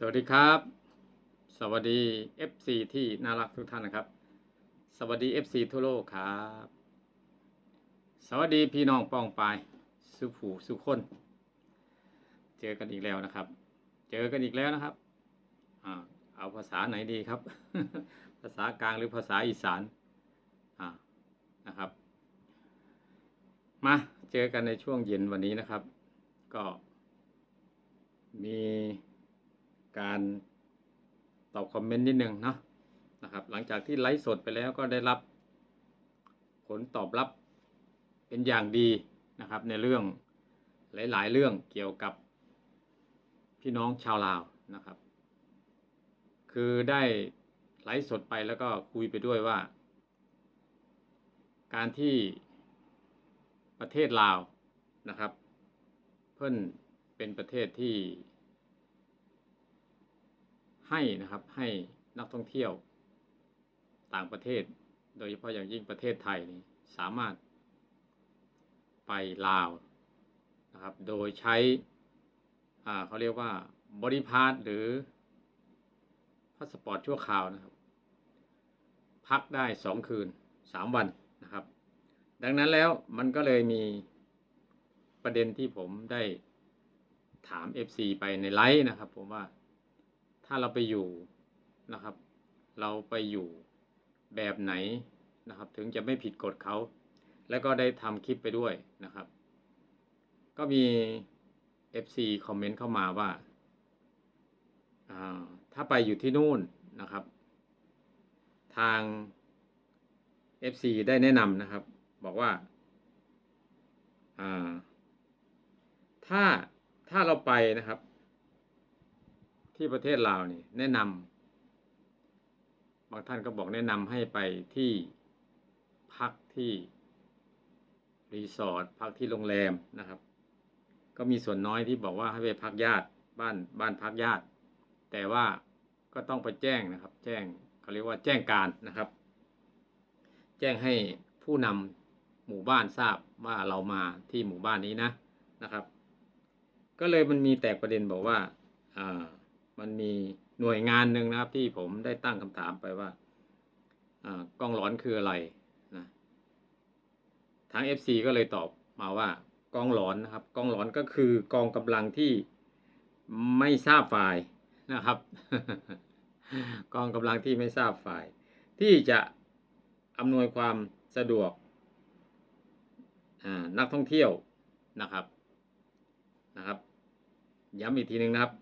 สวัสดีครับ สวัสดี FC ที่น่ารักทุกท่านนะครับ สวัสดี FC ทั่วโลกครับ สวัสดีพี่น้องป้องปายสุผูสุคน เจอกันอีกแล้วนะครับ เจอกันอีกแล้วนะครับอ่าเอาภาษาไหนดีครับ ภาษากลางหรือภาษาอีสานอ่านะครับ มาเจอกันในช่วงเย็นวันนี้นะครับ ก็มี การตอบคอมเมนต์นิดนึงเนาะนะครับ หลังจากที่ไลฟ์สดไปแล้วก็ได้รับ ผลตอบรับเป็นอย่างดีนะครับ ในเรื่องหลาย ๆ เรื่องเกี่ยวกับพี่น้องชาวลาวนะครับ คือได้ไลฟ์สดไปแล้วก็คุยไปด้วยว่า การที่ประเทศลาวนะครับ เพิ่นเป็นประเทศที่ ให้นะครับให้นักท่องเที่ยว ต่างประเทศ โดยเฉพาะอย่างยิ่งประเทศไทยนี่สามารถไปลาวนะครับโดยใช้อ่าเขาเรียกว่าบริพาสหรือพาสปอร์ตชั่วคราวนะครับ พักได้สองคืนสามวันนะครับ ดังนั้นแล้วมันก็เลยมีประเด็นที่ผมได้ถาม FC ไปในไลฟ์นะครับ ผมว่า ถ้าเราไปอยู่นะครับ เราไปอยู่แบบไหนนะครับ ถึงจะไม่ผิดกฎเขา แล้วก็ได้ทำคลิปไปด้วยนะครับ ก็มี FC คอมเมนต์เข้ามาว่าาถ้าไปอยู่ที่นู่นนะครับ ทาง FC ได้แนะนำนะครับ บอกว่าอ่าถ้าถ้าเราไปนะครับ ที่ประเทศลาวนี่แนะนำบางท่านก็บอกแนะนำให้ไปที่พักที่รีสอร์ทพักที่โรงแรมนะครับ ก็มีส่วนน้อยที่บอกว่าให้ไปพักญาติบ้านบ้านพักญาติ แต่ว่าก็ต้องไปแจ้งนะครับ แจ้งเขาเรียกว่าแจ้งการนะครับ แจ้งให้ผู้นำหมู่บ้านทราบว่าเรามาที่หมู่บ้านนี้นะนะครับ ก็เลยมันมีแตกประเด็นบอกว่าอ่า มันมีหน่วยงานหนึ่งนะครับที่ผมได้ตั้งคำถามไปว่ากล้องหลอนคืออะไรนะทาง FC ก็เลยตอบมาว่ากองหลอนนะครับกองหลอนก็คือกองกำลังที่ไม่ทราบฝ่ายนะครับ กองกำลังที่ไม่ทราบฝ่าย ที่จะอำนวยความสะดวกนักท่องเที่ยวนะครับนะครับ ย้ำอีกทีหนึ่งนะครับ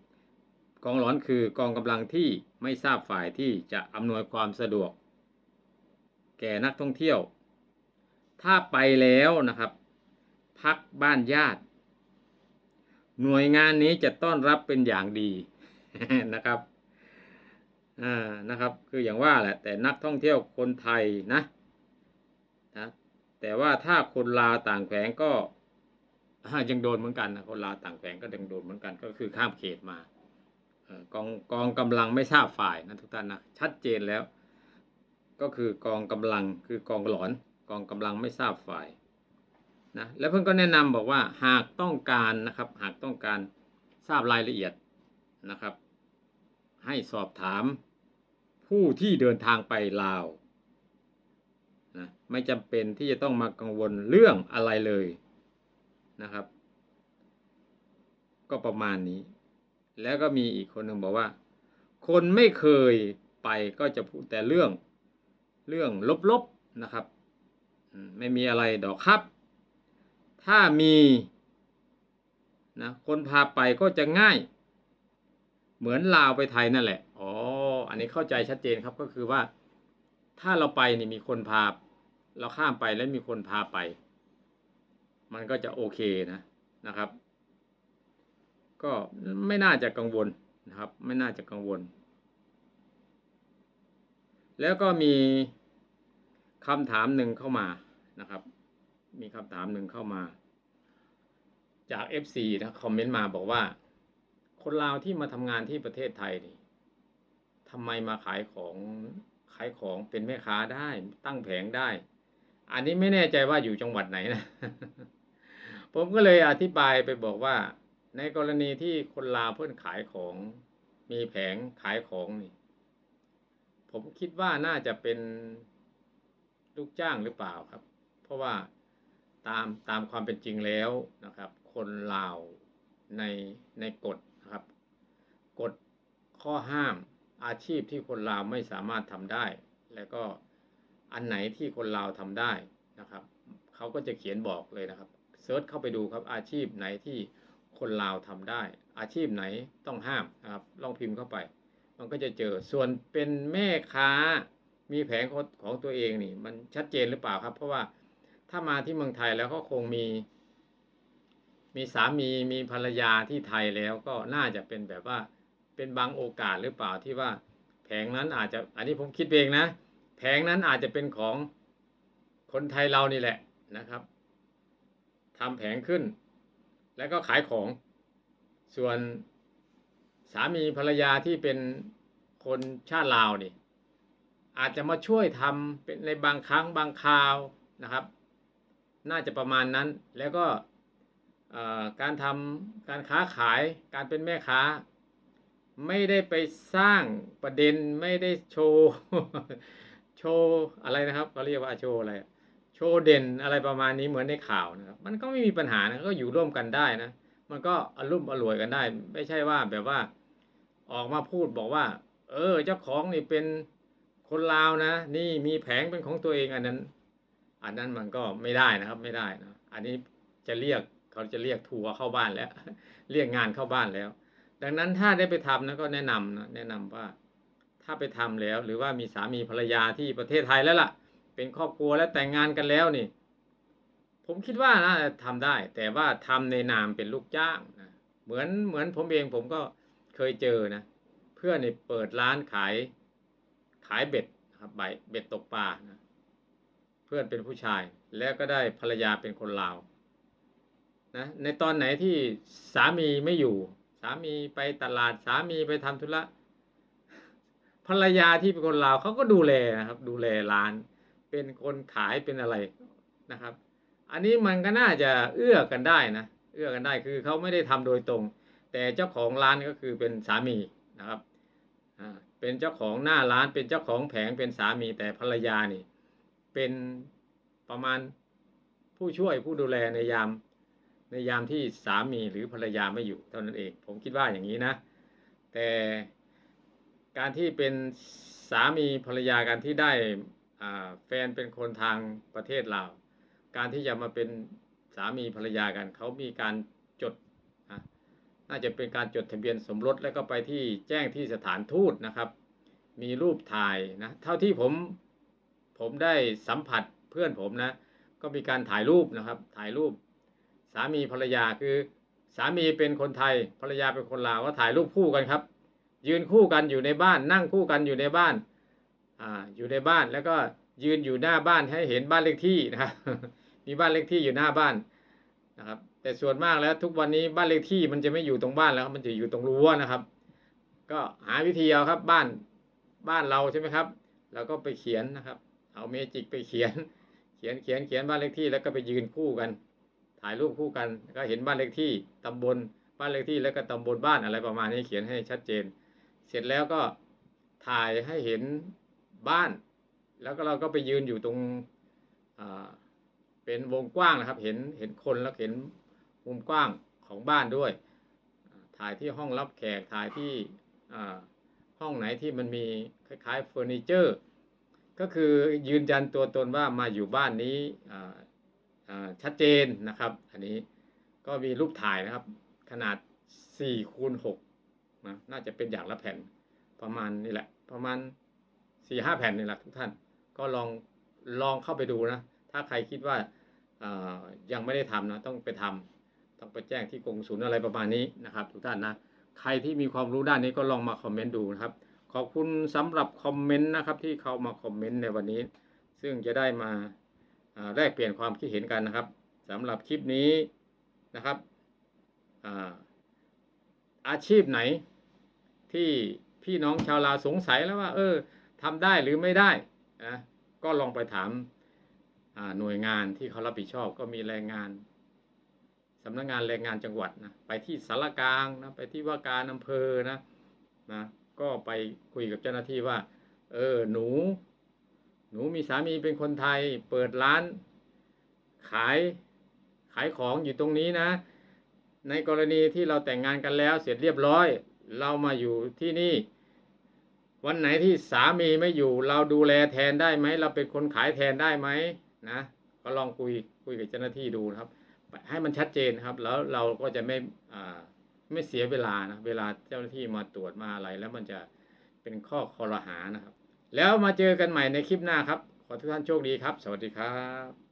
กองหลอนคือกองกำลังที่ไม่ทราบฝ่ายที่จะอำนวยความสะดวก แก่นักท่องเที่ยว ถ้าไปแล้วนะครับ พักบ้านญาติ หน่วยงานนี้จะต้อนรับเป็นอย่างดีนะครับอ่านะครับ คืออย่างว่าแหละ แต่นักท่องเที่ยวคนไทยนะนะแต่ว่าถ้าคนลาวต่างแขวงก็ยังโดนเหมือนกันนะคนลาวต่างแขวงก็ยังโดนเหมือนกันก็คือข้ามเขตมา กองกองกำลังไม่ทราบฝ่ายนะทุกท่านนะชัดเจนแล้ว ก็คือกองกำลังคือกองหลอน กองกำลังไม่ทราบฝ่ายนะแล้วเพื่อนก็แนะนำบอกว่าหากต้องการนะครับ หากต้องการทราบรายละเอียดนะครับ ให้สอบถามผู้ที่เดินทางไปลาวนะไม่จำเป็นที่จะต้องมากังวลเรื่องอะไรเลยนะครับ ก็ประมาณนี้ แล้วก็มีอีกคนหนึ่งบอกว่า คนไม่เคยไปก็จะพูดแต่เรื่องเรื่องลบๆนะครับ ไม่มีอะไรดอกครับ ถ้ามีนะคนพาไปก็จะง่าย เหมือนลาวไปไทยนั่นแหละ อ๋อ อันนี้เข้าใจชัดเจนครับก็คือว่า ถ้าเราไปนี่มีคนพา เราข้ามไปแล้วมีคนพาไป มันก็จะโอเคนะนะครับ ก็ไม่น่าจะกังวลนะครับ ไม่น่าจะกังวล แล้วก็มีคำถามหนึ่งเข้ามานะครับ มีคำถามหนึ่งเข้ามา จาก FC นะคอมเมนต์มาบอกว่า คนลาวที่มาทำงานที่ประเทศไทยนี่ทำไมมาขายของขายของเป็นแม่ค้าได้ตั้งแผงได้ อันนี้ไม่แน่ใจว่าอยู่จังหวัดไหนนะ ผมก็เลยอธิบายไปบอกว่า ในกรณีที่คนลาวเพื่อนขายของ มีแผงขายของนี่ ผมคิดว่าน่าจะเป็นลูกจ้างหรือเปล่าครับ เพราะว่าตามตามความเป็นจริงแล้วนะครับ คนลาวในในกฎนะครับ กฎข้อห้ามอาชีพที่คนลาวไม่สามารถทำได้ แล้วก็อันไหนที่คนลาวทำได้นะครับเขาก็จะเขียนบอกเลยนะครับเซิร์ชเข้าไปดูครับอาชีพไหนที่ คนลาวทำได้ อาชีพไหนต้องห้ามนะครับลองพิมพ์เข้าไป มันก็จะเจอส่วนเป็นแม่ค้ามีแผงของตัวเองนี่ มันชัดเจนหรือเปล่าครับ เพราะว่าถ้ามาที่เมืองไทยแล้วก็คงมี มีสามีมีภรรยาที่ไทยแล้วก็น่าจะเป็นแบบว่าเป็นบางโอกาสหรือเปล่าที่ว่า แผงนั้นอาจจะอันนี้ผมคิดเองนะ แผงนั้นอาจจะเป็นของคนไทยเรานี่แหละนะครับทำแผงขึ้น แล้วก็ขายของ ส่วนสามีภรรยาที่เป็นคนชาติลาวนี่ อาจจะมาช่วยทำเป็นในบางครั้งบางคราวนะครับ น่าจะประมาณนั้นแล้วก็การทำการค้าขายการเป็นแม่ค้า ไม่ได้ไปสร้างประเด็นไม่ได้โชว์ โชว์อะไรนะครับเขาเรียกว่าโชว์อะไร โชว์เด่นอะไรประมาณนี้เหมือนในข่าวนะครับ มันก็ไม่มีปัญหานะก็อยู่ร่วมกันได้นะ มันก็อารมณ์อร่วยกันได้ ไม่ใช่ว่าแบบว่าออกมาพูดบอกว่า เออ เจ้าของนี่เป็นคนลาวนะ นี่มีแผงเป็นของตัวเองอันนั้น อันนั้นมันก็ไม่ได้นะครับ ไม่ได้นะอันนี้จะเรียกเขาจะเรียกทัวร์เข้าบ้านแล้ว เรียกงานเข้าบ้านแล้ว ดังนั้นถ้าได้ไปทำนะก็แนะนำนะแนะนำว่า ถ้าไปทำแล้ว หรือว่ามีสามีภรรยาที่ประเทศไทยแล้วล่ะ เป็นครอบครัวแล้วแต่งงานกันแล้วนี่ ผมคิดว่านะทำได้ แต่ว่าทำในนามเป็นลูกจ้างนะเหมือนเหมือนผมเองผมก็เคยเจอนะ เพื่อนนี่เปิดร้านขายขายเบ็ดครับใบเบ็ดตกปลานะเพื่อนเป็นผู้ชาย แล้วก็ได้ภรรยาเป็นคนลาวนะในตอนไหนที่สามีไม่อยู่ สามีไปตลาดสามีไปทำธุระภรรยาที่เป็นคนลาวเขาก็ดูแลนะครับ ดูแลร้าน เป็นคนขายเป็นอะไรนะครับ อันนี้มันก็น่าจะเอื้อกันได้นะเอื้อกันได้คือเขาไม่ได้ทำโดยตรง แต่เจ้าของร้านก็คือเป็นสามีนะครับเป็นเจ้าของหน้าร้านเป็นเจ้าของแผงเป็นสามีแต่ภรรยานี่ เป็นประมาณผู้ช่วยผู้ดูแลในยามในยามที่สามีหรือภรรยาไม่อยู่เท่านั้นเอง ผมคิดว่าอย่างนี้นะ แต่การที่เป็นสามีภรรยากันที่ได้ แฟนเป็นคนทางประเทศลาวการที่จะมาเป็นสามีภรรยากันเขามีการจดน่าจะเป็นการจดทะเบียนสมรสแล้วก็ไปที่แจ้งที่สถานทูตนะครับ มีรูปถ่ายนะเท่าที่ผมผมได้สัมผัสเพื่อนผมนะก็มีการถ่ายรูปนะครับถ่ายรูป สามีภรรยาคือ สามีเป็นคนไทยภรรยาเป็นคนลาวก็ถ่ายรูปคู่กันครับ ยืนคู่กันอยู่ในบ้าน นั่งคู่กันอยู่ในบ้าน อ่าอยู่ในบ้านแล้วก็ยืนอยู่หน้าบ้านให้เห็นบ้านเลขที่นะครับมีบ้านเลขที่อยู่หน้าบ้านนะครับ แต่ส่วนมากแล้วทุกวันนี้บ้านเลขที่มันจะไม่อยู่ตรงบ้านแล้วมันจะอยู่ตรงรั้วนะครับ ก็หาวิธีเอาครับบ้านบ้านเราใช่ไหมครับเราก็ไปเขียนนะครับ เอาเมจิกไปเขียน เขียนเขียนเขียนบ้านเลขที่แล้วก็ไปยืนคู่กัน ถ่ายรูปคู่กัน ก็เห็นบ้านเลขที่ตำบลบ้านเลขที่แล้วก็ตำบลบ้านอะไรประมาณนี้เขียนให้ชัดเจน เสร็จแล้วก็ถ่ายให้เห็น บ้าน แล้วก็เราก็ไปยืนอยู่ตรงเป็นวงกว้างนะครับ เห็นเห็นคนแล้วเห็นมุมกว้างของบ้านด้วย ถ่ายที่ห้องรับแขกถ่ายที่ห้องไหนที่มันมีคล้ายๆเฟอร์นิเจอร์ก็คือยืนยันตัวตนว่ามาอยู่บ้านนี้ชัดเจนนะครับ อันนี้ก็มีรูปถ่ายนะครับ ขนาด4คูณ6นะน่าจะเป็นอย่างละแผ่นประมาณนี่แหละประมาณ 4ห้าแผ่นนี่แหละทุกท่าน ก็ลองลองเข้าไปดูนะ ถ้าใครคิดว่าายังไม่ได้ทำนะ ต้องไปทำต้องไปแจ้งที่กรมศูนย์อะไรประมาณนี้นะครับ ทุกท่านนะ ใครที่มีความรู้ด้านนี้ก็ลองมาคอมเมนต์ดูนะครับ ขอบคุณสำหรับคอมเมนต์นะครับที่เขามาคอมเมนต์ในวันนี้ ซึ่งจะได้มาาแลกเปลี่ยนความคิดเห็นกันนะครับสำหรับคลิปนี้นะครับอาอาชีพไหนที่พี่น้องชาวลาวสงสัยแล้วว่า เออ ทำได้หรือไม่ได้นะก็ลองไปถามหน่วยงานที่เขารับผิดชอบก็มีแรงงานสำนักงานแรงงานจังหวัดนะไปที่สารกลางนะไปที่ว่าการอำเภอนะนะก็ไปคุยกับเจ้าหน้าที่ว่า เออหนู หนูมีสามีเป็นคนไทย เปิดร้าน ขายขายของอยู่ตรงนี้นะ ในกรณีที่เราแต่งงานกันแล้วเสร็จเรียบร้อย เรามาอยู่ที่นี่ วันไหนที่สามีไม่อยู่ เราดูแลแทนได้ไหมเราเป็นคนขายแทนได้ไหมนะก็ลองคุยคุยกับเจ้าหน้าที่ดูนะครับ ให้มันชัดเจนครับ แล้วเราก็จะไม่อ่าไม่เสียเวลานะเวลาเจ้าหน้าที่มาตรวจมาอะไร แล้วมันจะเป็นข้อคอรหานะครับ แล้วมาเจอกันใหม่ในคลิปหน้าครับ ขอทุกท่านโชคดีครับ สวัสดีครับ